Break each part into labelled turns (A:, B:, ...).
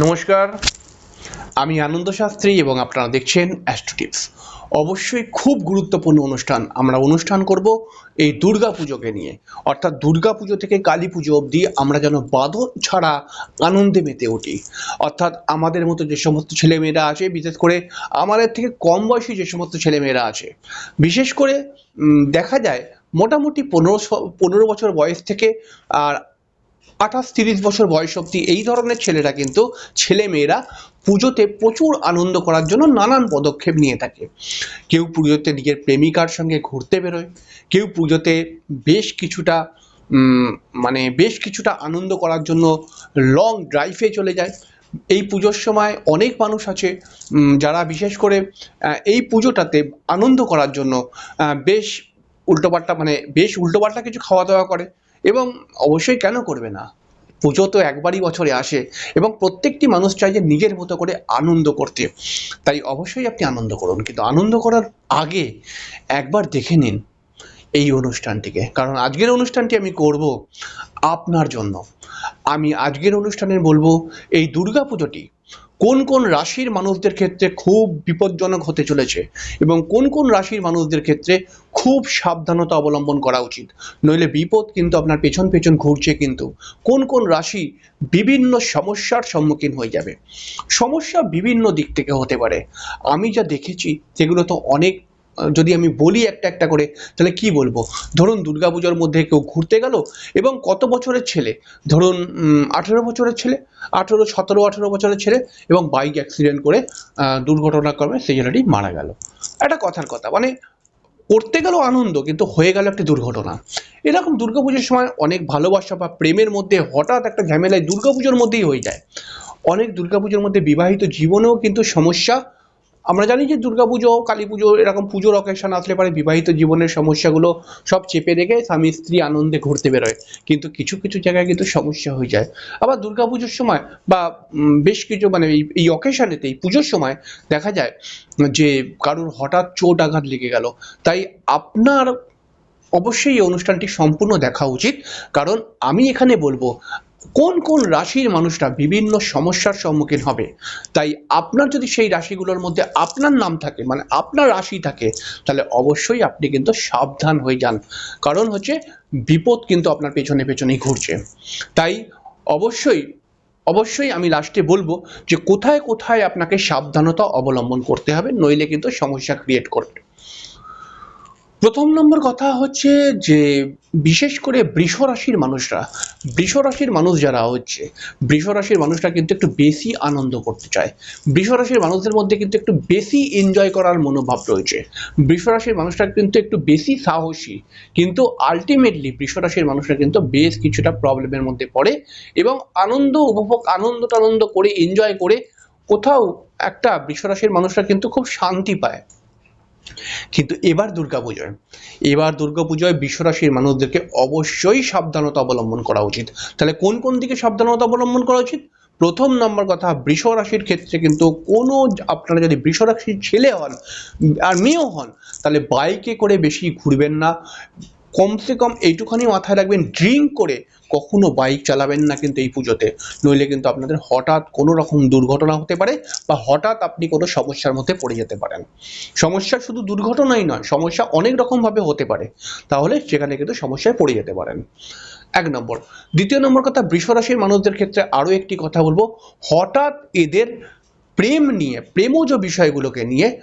A: নমস্কার। আমি আনন্দ শাস্ত্রী এবং আপনারা দেখছেন অ্যাস্ট্রোটিপস অবশ্যই খুব গুরুত্বপূর্ণ অনুষ্ঠান আমরা অনুষ্ঠান করব এই দুর্গা পুজোকে নিয়ে। অর্থাৎ দুর্গা পুজো থেকে কালী পুজো অবধি আমরা যেন বাঁধন ছাড়া আনন্দে মেতে উঠি। অর্থাৎ আমাদের মতো যে সমস্ত ছেলেমেয়েরা আছে, বিশেষ করে আমাদের থেকে কম বয়সী যে সমস্ত ছেলেমেয়েরা আছে, বিশেষ করে দেখা যায় মোটামুটি পনেরো পনেরো বছর বয়স থেকে আর আঠাশ তিরিশ বছর বয়স অব্দি এই ধরনের ছেলেরা কিন্তু ছেলে মেয়েরা পুজোতে প্রচুর আনন্দ করার জন্য নানান পদক্ষেপ নিয়ে থাকে। কেউ পুজোতে নিজের প্রেমিকার সঙ্গে ঘুরতে বেরোয়, কেউ পুজোতে বেশ কিছুটা মানে বেশ কিছুটা আনন্দ করার জন্য লং ড্রাইভে চলে যায়। এই পুজোর সময় অনেক মানুষ আছে যারা বিশেষ করে এই পুজোটাতে আনন্দ করার জন্য বেশ উল্টোপাল্টা মানে বেশ উল্টোপাল্টা কিছু খাওয়া দাওয়া করে। এবং অবশ্যই কেন করবে না? পুজো তো একবারই বছরে আসে এবং প্রত্যেকটি মানুষ চাই যে নিজের মতো করে আনন্দ করতে। তাই অবশ্যই আপনি আনন্দ করুন, কিন্তু আনন্দ করার আগে একবার দেখে নিন এই অনুষ্ঠানটিকে। কারণ আজকের অনুষ্ঠানটি আমি করব আপনার জন্য। আমি আজকের অনুষ্ঠানে বলব এই দুর্গা পুজোটি কোন কোন রাশির মানুষদের ক্ষেত্রে খুব বিপজ্জনক হতে চলেছে এবং কোন কোন রাশির মানুষদের ক্ষেত্রে খুব সাবধানতা অবলম্বন করা উচিত? নইলে বিপদ কিন্তু আপনার পেছন পেছন ঘুরছে কিন্তু। কোন কোন রাশি বিভিন্ন সমস্যার সম্মুখীন হয়ে যাবে? সমস্যা বিভিন্ন দিক থেকে হতে পারে। আমি যা দেখেছি, সেগুলো তো অনেক যদি আমি বলি একটা একটা করে, তাহলে কি বলব? ধরুন দুর্গাপূজার মধ্যে কেউ ঘুরতে গেল এবং কত বছরের ছেলে? ধরুন আঠেরো বছরের ছেলে, আঠেরো, সতেরো, আঠেরো বছরের ছেলে এবং বাইক অ্যাক্সিডেন্ট করে দুর্ঘটনাক্রমে সেই ছেলেটি মারা গেল। একটা কথার কথা মানে করতে গেল আনন্দ, কিন্তু হয়ে গেল একটা দুর্ঘটনা। এরকম দুর্গাপুজোর সময় অনেক ভালোবাসা বা প্রেমের মধ্যে হঠাৎ একটা ঝামেলায় দুর্গাপুজোর মধ্যেই হয়ে যায়। অনেক দুর্গাপুজোর মধ্যে বিবাহিত জীবনেও কিন্তু সমস্যা আমরা জানি যে দুর্গাপুজো কালী পুজো এরকম পুজোর অকেশন আসলে পারে বিবাহিত জীবনের সমস্যাগুলো সব চেপে রেখে স্বামী, স্ত্রী আনন্দে ঘুরতে বেরোয়। কিন্তু কিছু কিছু জায়গায় কিন্তু সমস্যা হয়ে যায়। আবার দুর্গাপুজোর সময় বা বেশ কিছু মানে এই অকেশনেতে এই পুজোর সময় দেখা যায় যে কারোর হঠাৎ চোট আঘাত লেগে গেল। তাই আপনার অবশ্যই এই অনুষ্ঠানটি সম্পূর্ণ দেখা উচিত। কারণ আমি এখানে বলব কোন কোন রাশির মানুষরা বিভিন্ন সমস্যার সম্মুখীন হবে? তাই আপনার যদি সেই রাশিগুলোর মধ্যে আপনার নাম থাকে মানে আপনার রাশি থাকে, তাহলে অবশ্যই আপনি কিন্তু সাবধান হয়ে যান। কারণ হচ্ছে বিপদ কিন্তু আপনার পেছনে পেছনেই ঘুরছে। তাই অবশ্যই অবশ্যই আমি লাস্টে বলব যে কোথায় কোথায় আপনাকে সাবধানতা অবলম্বন করতে হবে, নইলে কিন্তু সমস্যা ক্রিয়েট করবে। প্রথম নম্বর কথা হচ্ছে যে, বিশেষ করে বৃষ রাশির মানুষরা, বৃষ রাশির মানুষ যারা হচ্ছে, বৃষ রাশির মানুষরা কিন্তু একটু বেশি আনন্দ করতে চায়। বৃষ রাশির মানুষদের মধ্যে কিন্তু একটু বেশি এনজয় করার মনোভাব রয়েছে। বৃষ রাশির মানুষরা কিন্তু একটু বেশি সাহসী, কিন্তু আলটিমেটলি বৃষ রাশির মানুষরা কিন্তু বেশ কিছুটা প্রবলেমের মধ্যে পড়ে এবং আনন্দ উপভোগ, আনন্দ টানন্দ করে এনজয় করে কোথাও একটা বৃষ রাশির মানুষরা কিন্তু খুব শান্তি পায়। কিন্তু এবার দুর্গাপুজোয় এবার দুর্গাপুজোয় বিশ্বরাশির মানুষদেরকে অবশ্যই সাবধানতা অবলম্বন করা উচিত। তাহলে কোন কোন দিকে সাবধানতা অবলম্বন করা উচিত? প্রথম নম্বর কথা বৃষ রাশির ক্ষেত্রে কিন্তু কোনো আপনারা যদি বৃষ রাশির ছেলে হন আর মেয়েও হন, তাহলে বাইকে করে বেশি ঘুরবেন না। কমসে কম এইটুখানি মাথায় রাখবেন ড্রিঙ্ক করে কখনো বাইক চালাবেন না কিন্তু এই পুজোতে। নইলে কিন্তু আপনাদের হঠাৎ কোনো রকম দুর্ঘটনা হতে পারে বা হঠাৎ আপনি কোনো সমস্যার মধ্যে পড়ে যেতে পারেন। সমস্যা শুধু দুর্ঘটনাই নয়, সমস্যা অনেক রকমভাবে হতে পারে। তাহলে সেখানে কিন্তু সমস্যায় পড়ে যেতে পারেন। এক নম্বর। দ্বিতীয় নম্বর কথা, বৃষরাশির মানুষদের ক্ষেত্রে আরও একটি কথা বলব। হঠাৎ এদের প্রেম নিয়ে, প্রেমজ বিষয়গুলোকে নিয়ে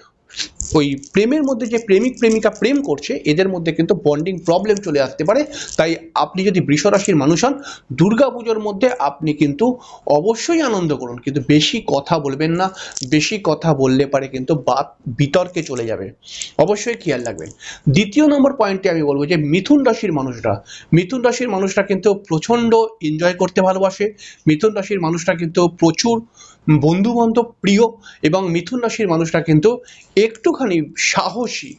A: ওই প্রেমের মধ্যে যে প্রেমিক, প্রেমিকা প্রেম করছে, এদের মধ্যে কিন্তু বন্ডিং প্রবলেম চলে আসতে পারে। তাই আপনি যদি বৃষ রাশির মানুষ হন, দুর্গা পুজোর মধ্যে আপনি কিন্তু অবশ্যই আনন্দ করুন। কিন্তু বেশি কথা বলবেন না, বেশি কথা বললে পারে কিন্তু বাত বিতর্কে চলে যাবে। অবশ্যই খেয়াল রাখবেন দ্বিতীয় নম্বর পয়েন্টে আমি বলব যে, মিথুন রাশির মানুষরা, মিথুন রাশির মানুষরা কিন্তু প্রচণ্ড এনজয় করতে ভালোবাসে। মিথুন রাশির মানুষরা কিন্তু প্রচুর বন্ধু বান্ধব প্রিয় এবং মিথুন রাশির মানুষরা কিন্তু একটুখানি সাহসী।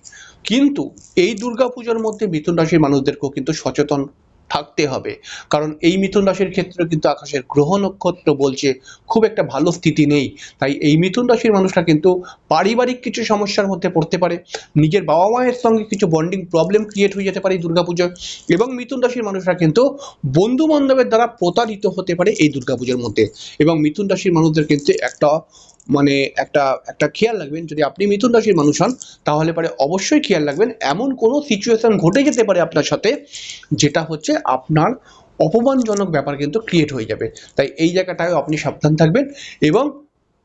A: কিন্তু এই দুর্গাপুজোর মধ্যে মিথুন রাশির মানুষদেরকেও কিন্তু সচেতন থাকতে হবে। কারণ এই মিথুন রাশির ক্ষেত্রে কিন্তু আকাশের গ্রহ নক্ষত্র বলছে খুব একটা ভালো স্থিতি নেই। তাই এই মিথুন রাশির মানুষরা কিন্তু পারিবারিক কিছু সমস্যার মধ্যে পড়তে পারে। নিজের বাবা মায়ের সঙ্গে কিছু বন্ডিং প্রবলেম ক্রিয়েট হয়ে যেতে পারে দুর্গাপুজোয়। এবং মিথুন রাশির মানুষরা কিন্তু বন্ধু বান্ধবের দ্বারা প্রতারিত হতে পারে এই দুর্গাপুজোর মধ্যে। এবং মিথুন রাশির মানুষদের কিন্তু একটা মানে একটা একটা খেয়াল রাখবেন, যদি আপনি মিথুন রাশির মানুষ হন, তাহলে পরে অবশ্যই খেয়াল রাখবেন, এমন কোনো সিচুয়েশন ঘটে যেতে পারে আপনার সাথে, যেটা হচ্ছে আপনার অপমানজনক ব্যাপার কিন্তু ক্রিয়েট হয়ে যাবে। তাই এই জায়গাটায় আপনি সাবধান থাকবেন এবং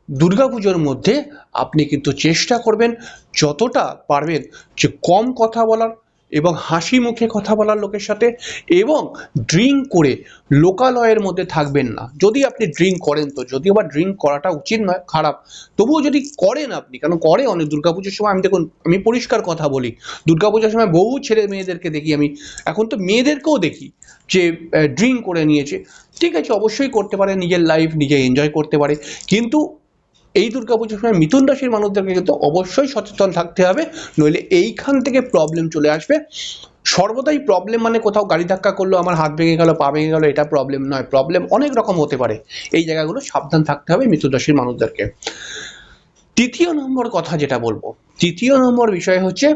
A: দুর্গাপুজোর মধ্যে আপনি কিন্তু চেষ্টা করবেন, যতটা পারবেন যে কম কথা বলার এবং হাসি মুখে কথা বলার লোকের সাথে এবং ড্রিঙ্ক করে লোকালয়ের মধ্যে থাকবেন না। যদি আপনি ড্রিঙ্ক করেন তো, যদিও বা ড্রিঙ্ক করাটা উচিত নয়, খারাপ। তবুও যদি করেন আপনি, কারণ করে অনেক দুর্গাপুজোর সময়, আমি দেখুন, আমি পরিষ্কার কথা বলি, দুর্গাপুজোর সময় বহু ছেলে মেয়েদেরকে দেখি আমি, এখন তো মেয়েদেরকেও দেখি যে ড্রিঙ্ক করে নিয়েছে। ঠিক আছে, অবশ্যই করতে পারে, নিজের লাইফ নিজে এনজয় করতে পারে, কিন্তু এই দুর্গাপুজোর সময় মিথুন রাশির মানুষদেরকে কিন্তু অবশ্যই সচেতন থাকতে হবে, নইলে এইখান থেকে প্রবলেম চলে আসবে। সর্বদাই প্রবলেম মানে কোথাও গাড়ি ধাক্কা করল, আমার হাত ভেঙে গেল, পা ভেঙে গেল, এটা প্রবলেম নয় প্রবলেম অনেক রকম হতে পারে। এই জায়গাগুলো সাবধান থাকতে হবে মিথুন রাশির মানুষদেরকে। তৃতীয় নম্বর কথা যেটা বলব, তৃতীয় নম্বর বিষয় হচ্ছে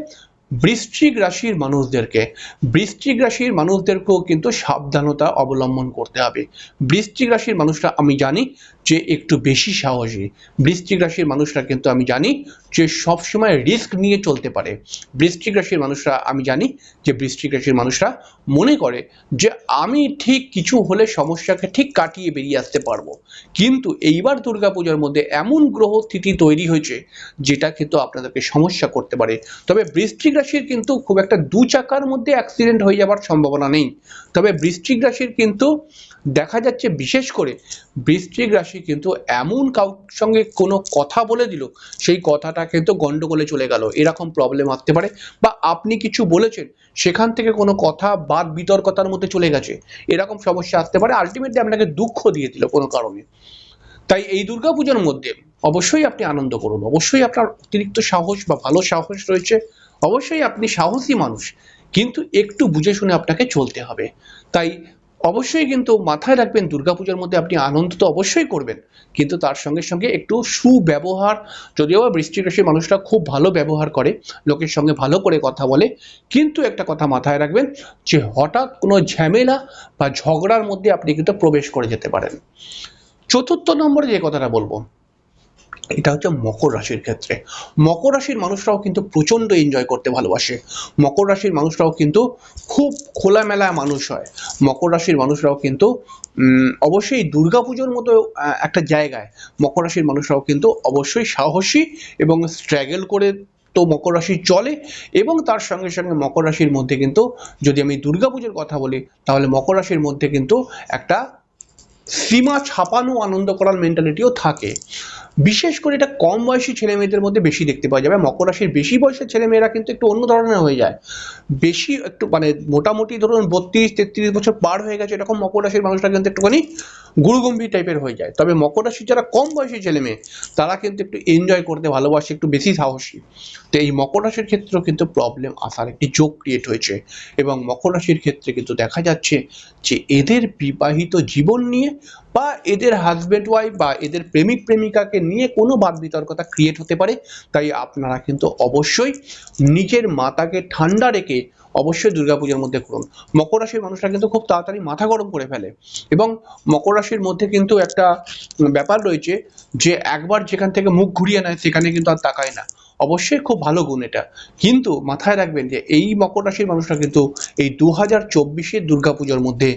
A: বৃশ্চিক রাশির মানুষদেরকে। বৃশ্চিক রাশির মানুষদেরকেও কিন্তু সাবধানতা অবলম্বন করতে হবে। বৃশ্চিক রাশির মানুষরা আমি জানি যে একটু বেশি সাহসী বৃশ্চিক রাশির মানুষরা কিন্তু আমি জানি যে সবসময় রিস্ক নিয়ে চলতে পারে। বৃশ্চিক রাশির মানুষরা আমি জানি যে বৃশ্চিক রাশির মানুষরা মনে করে যে আমি ঠিক কিছু হলে সমস্যাকে ঠিক কাটিয়ে বেরিয়ে আসতে পারব। কিন্তু এইবার দুর্গাপূজার মধ্যে এমন গ্রহ স্থিতি তৈরি হয়েছে যেটা কিন্তু আপনাদেরকে সমস্যা করতে পারে। তবে বৃশ্চিক রাশির কিন্তু খুব একটা দু চাকার মধ্যে অ্যাক্সিডেন্ট হয়ে যাওয়ার সম্ভাবনা নেই। তবে বৃশ্চিক রাশির কিন্তু দেখা যাচ্ছে বিশেষ করে বৃশ্চিক রাশি কিন্তু এমন কাউ সঙ্গে কোনো কথা বলে দিল, সেই কথাটা কিন্তু গন্ডগোলে চলে গেল। এরকম প্রবলেম আসতে পারে। বা আপনি কিছু বলেছেন, সেখান থেকে কোনো কথা বাদ বিতর্কতার মধ্যে চলে গেছে। এরকম সমস্যা আসতে পারে। আলটিমেটলি আপনাকে দুঃখ দিয়ে দিল কোনো কারণে। তাই এই দুর্গাপূজার মধ্যে অবশ্যই আপনি আনন্দ করুন। অবশ্যই আপনার অতিরিক্ত সাহস বা ভালো সাহস রয়েছে। অবশ্যই আপনি সাহসী মানুষ। কিন্তু একটু বুঝে শুনে আপনাকে চলতে হবে। তাই অবশ্যই কিন্তু মাথায় রাখবেন, দুর্গাপূজার মধ্যে আপনি আনন্দ তো অবশ্যই করবেন। কিন্তু তার সঙ্গে সঙ্গে একটু সুব্যবহার, যদিও বা রাশির মানুষরা খুব ভালো ব্যবহার করে, লোকের সঙ্গে ভালো করে কথা বলে। কিন্তু একটা কথা মাথায় রাখবেন যে হঠাৎ কোনো ঝামেলা বা ঝগড়ার মধ্যে আপনি কিন্তু প্রবেশ করে যেতে পারেন। চতুর্থ নম্বরে যে কথাটা বলব এটা হচ্ছে মকর রাশির ক্ষেত্রে। মকর রাশির মানুষরাও কিন্তু প্রচণ্ড এনজয় করতে ভালোবাসে। মকর রাশির মানুষরাও কিন্তু খুব খোলামেলা মানুষ হয়। মকর রাশির মানুষরাও কিন্তু অবশ্যই দুর্গাপুজোর মতো একটা জায়গায় মকর রাশির মানুষরাও কিন্তু অবশ্যই সাহসী এবং স্ট্রাগল করে তো মকর রাশি চলে এবং তার সঙ্গে সঙ্গে মকর রাশির মধ্যে কিন্তু যদি আমি দুর্গাপুজোর কথা বলি, তাহলে মকর রাশির মধ্যে কিন্তু একটা সীমা ছাপানো আনন্দ করার মেন্টালিটিও থাকে। বিশেষ করে এটা কম বয়সী ছেলে মেয়েদের মধ্যে বেশি দেখতে পাওয়া যাবে। মকর রাশির বেশি বয়সের ছেলে মেয়েরা কিন্তু একটু অন্য ধরনের হয়ে যায়। বেশি একটু মানে মোটামুটি ধরুন বত্রিশ, তেত্রিশ বছর পার হয়ে গেছে, এরকম মকর রাশির মানুষরা কিন্তু একটুখানি গুরুগম্ভীর টাইপের হয়ে যায়। তবে মকর রাশির যারা কম বয়সী ছেলে মেয়ে, তারা কিন্তু একটু এনজয় করতে, ভালোবাসে, একটু বেশি সাহসী। তো এই মকর রাশির ক্ষেত্রেও কিন্তু প্রবলেম আসার একটি যোগ ক্রিয়েট হয়েছে। এবং মকর রাশির ক্ষেত্রে কিন্তু দেখা যাচ্ছে যে এদের বিবাহিত জীবন নিয়ে বা এদের হাজব্যান্ড ওয়াইফ বা এদের প্রেমিক প্রেমিকাকে নিয়ে কোনো বাদ বিতর্কতা ক্রিয়েট হতে পারে। তাই আপনারা কিন্তু অবশ্যই নিজের মাতাকে ঠান্ডা রেখে অবশ্যই দুর্গাপূজার মধ্যে করুন। মকর রাশির মানুষরা কিন্তু খুব তাড়াতাড়ি মাথা গরম করে ফেলে এবং মকর রাশির মধ্যে কিন্তু একটা ব্যাপার রয়েছে যে একবার যেখান থেকে মুখ ঘুরিয়ে নেয় সেখানে কিন্তু আর তাকায় না। অবশ্যই খুব ভালো গুণ এটা। কিন্তু মাথায় রাখবেন যে এই মকর রাশির মানুষরা কিন্তু এই দু হাজার চব্বিশের দুর্গাপুজোর মধ্যে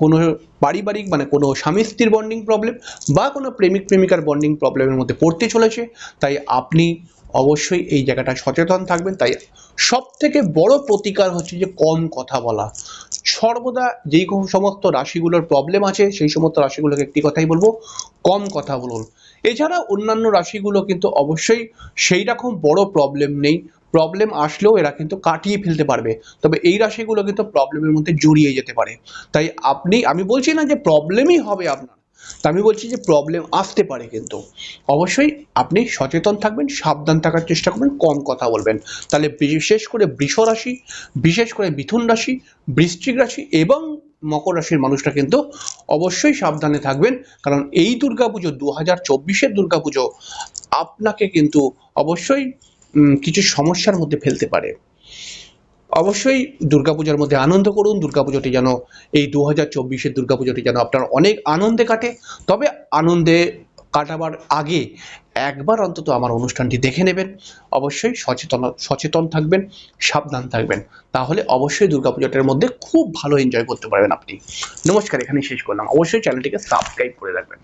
A: কোনো পারিবারিক মানে কোনো স্বামী স্ত্রীর বন্ডিং প্রবলেম বা কোনো প্রেমিক প্রেমিকার বন্ডিং প্রবলেমের মধ্যে পড়তে চলেছে। তাই আপনি অবশ্যই এই জায়গাটা সচেতন থাকবেন। তাই সব থেকে বড় প্রতিকার হচ্ছে যে কম কথা বলা। সর্বদা যেই সমস্ত রাশিগুলোর প্রবলেম আছে, সেই সমস্ত রাশিগুলোকে একটি কথাই বলব, কম কথা বলুন। এছাড়া অন্যান্য রাশিগুলো কিন্তু অবশ্যই সেই রকম বড় প্রবলেম নেই। প্রবলেম আসলেও এরা কিন্তু কাটিয়ে ফেলতে পারবে। তবে এই রাশিগুলো কিন্তু প্রবলেমের মধ্যে জড়িয়ে যেতে পারে। তাই আপনি আমি বলছি না যে প্রবলেমই হবে আপনার। তা আমি বলছি যে প্রবলেম আসতে পারে কিন্তু। অবশ্যই আপনি সচেতন থাকবেন, সাবধান থাকার চেষ্টা করবেন, কম কথা বলবেন। তাহলে বিশেষ করে বৃষ রাশি, বিশেষ করে মিথুন রাশি, বৃশ্চিক রাশি এবং মকর রাশির মানুষরা কিন্তু অবশ্যই সাবধানে থাকবেন। কারণ এই দুর্গাপুজো দু হাজার চব্বিশের দুর্গাপুজো আপনাকে কিন্তু অবশ্যই কিছু সমস্যার মধ্যে ফেলতে পারে। অবশ্যই দুর্গাপূজার মধ্যে আনন্দ করুন। দুর্গাপুজোটি যেন এই দু হাজার চব্বিশের দুর্গাপুজোটি যেন আপনার অনেক আনন্দে কাটে। তবে আনন্দে কাটাবার আগে একবার অন্তত আমার অনুষ্ঠানটি দেখে নেবেন। অবশ্যই সচেতন সচেতন থাকবেন, সাবধান থাকবেন। তাহলে অবশ্যই দুর্গাপুজোটার মধ্যে খুব ভালো এনজয় করতে পারবেন আপনি। নমস্কার এখানে শেষ করলাম। অবশ্যই চ্যানেলটিকে সাবস্ক্রাইব করে রাখবেন।